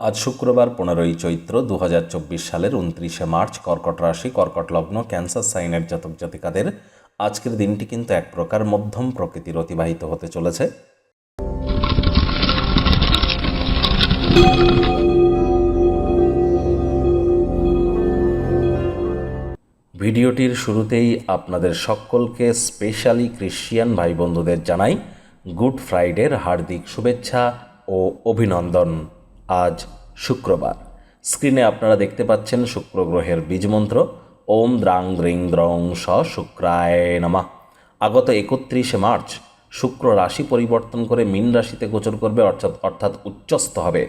আজ শুক্রবার পনেরোই চৈত্র দু হাজার চব্বিশ সালের উনত্রিশে মার্চ কর্কট রাশি, কর্কট লগ্ন, ক্যান্সার সাইনের জাতক জাতিকাদের আজকের দিনটি কিন্তু এক প্রকার মধ্যম প্রকৃতির অতিবাহিত হতে চলেছে। ভিডিওটির শুরুতেই আপনাদের সকলকে স্পেশালি ক্রিশ্চিয়ান ভাই বন্ধুদের জানাই, গুড ফ্রাইডের হার্দিক শুভেচ্ছা ও অভিনন্দন। আজ শুক্রবার। স্ক্রিনে আপনারা দেখতে পাচ্ছেন শুক্র গ্রহের বীজমন্ত্র। ওম দ্রাং দ্রিং দ্রং স শুক্রায় নমা। আগত একত্রিশে মার্চ শুক্র রাশি পরিবর্তন করে মীন রাশিতে গোচর করবে, অর্থাৎ অর্থাৎ উচ্চস্থ হবে।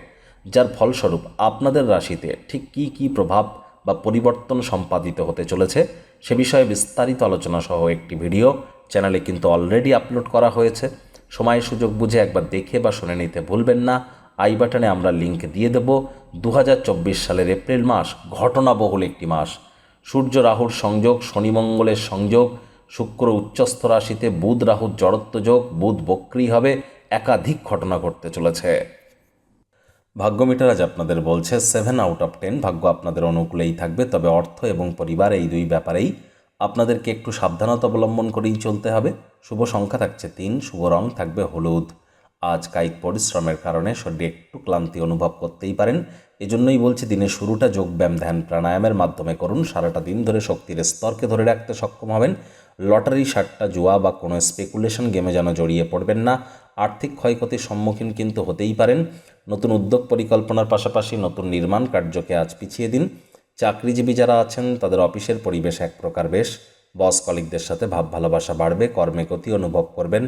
যার ফলস্বরূপ আপনাদের রাশিতে ঠিক কী কী প্রভাব বা পরিবর্তন সম্পাদিত হতে চলেছে সে বিষয়ে বিস্তারিত আলোচনা সহ একটি ভিডিও। চ্যানেলে কিন্তু অলরেডি আপলোড করা হয়েছে। সময় সুযোগ বুঝে একবার দেখে বা শুনে নিতে ভুলবেন না। আই বাটনে আমরা লিংক দিয়ে দেব। দু হাজার চব্বিশ সালের এপ্রিল মাস ঘটনাবহুল একটি মাস। সূর্য রাহুর সংযোগ, শনি মঙ্গলের সংযোগ, শুক্র উচ্চস্থ রাশিতে বুধ রাহুর জড়ত্ব যোগ, বুধ বক্রি হবে, একাধিক ঘটনা ঘটতে চলেছে। ভাগ্যমিটার আজ আপনাদের বলছে সেভেন আউট অফ টেন ভাগ্য আপনাদের অনুকূলেই থাকবে, তবে অর্থ এবং পরিবার এই দুই ব্যাপারেই আপনাদেরকে একটু সাবধানতা অবলম্বন করেই চলতে হবে। শুভ সংখ্যা থাকছে তিন, শুভ রং থাকবে হলুদ। আজ কায়িক পরিশ্রমের কারণে শরীরে একটু ক্লান্তি অনুভব করতেই পারেন। এজন্যই বলছি দিনের শুরুটা যোগব্যায়াম ধ্যান প্রাণায়ামের মাধ্যমে করুন। সারাটা দিন ধরে শক্তির স্তরকে ধরে রাখতে সক্ষম হবেন। লটারি সাট্টা জুয়া বা কোনো স্পেকুলেশন গেমে যেন জড়িয়ে পড়বেন না। আর্থিক ক্ষয়ক্ষতির সম্মুখীন কিন্তু হতেই পারেন। নতুন উদ্যোগ পরিকল্পনার পাশাপাশি নতুন নির্মাণ কার্যকে আজ পিছিয়ে দিন। চাকরিজীবী যারা আছেন, তাদের অফিসের পরিবেশ এক প্রকার বেশ। বস কলিকদের সাথে ভাব ভালোবাসা বাড়বে, কর্মে গতি অনুভব করবেন।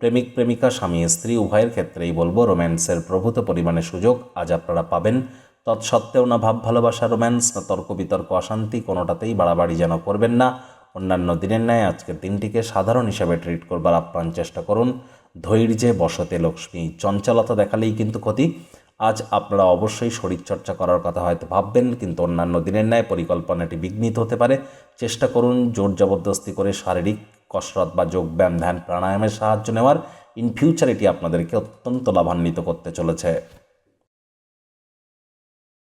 প্রেমিক, প্রেমিকা, স্বামী, স্ত্রী, উভয়ের ক্ষেত্রেই বলব রোম্যান্সের প্রভূত পরিমাণে সুযোগ, আজ আপনারা পাবেন। তৎসত্ত্বেও না ভাব ভালোবাসা, রোম্যান্স না তর্ক বিতর্ক, অশান্তি কোনোটাতেই বাড়াবাড়ি যেন করবেন না। অন্যান্য দিনের ন্যায় আজকের দিনটিকে সাধারণ হিসাবে ট্রিট করবার আপ্রাণ চেষ্টা করুন। ধৈর্যে বসতে লক্ষ্মী, চঞ্চলতা দেখালেই কিন্তু ক্ষতি। আজ আপনারা অবশ্যই শরীরচর্চা করার কথা হয়তো ভাববেন, কিন্তু অন্যান্য দিনের ন্যায় পরিকল্পনাটি বিঘ্নিত হতে পারে। চেষ্টা করুন জোর জবরদস্তি করে শারীরিক কসরত বা যোগব্যায়াম ধ্যান, প্রাণায়ামের সাহায্য নেওয়ার ইন ফিউচার এটি আপনাদেরকে অত্যন্ত লাভান্বিত করতে চলেছে।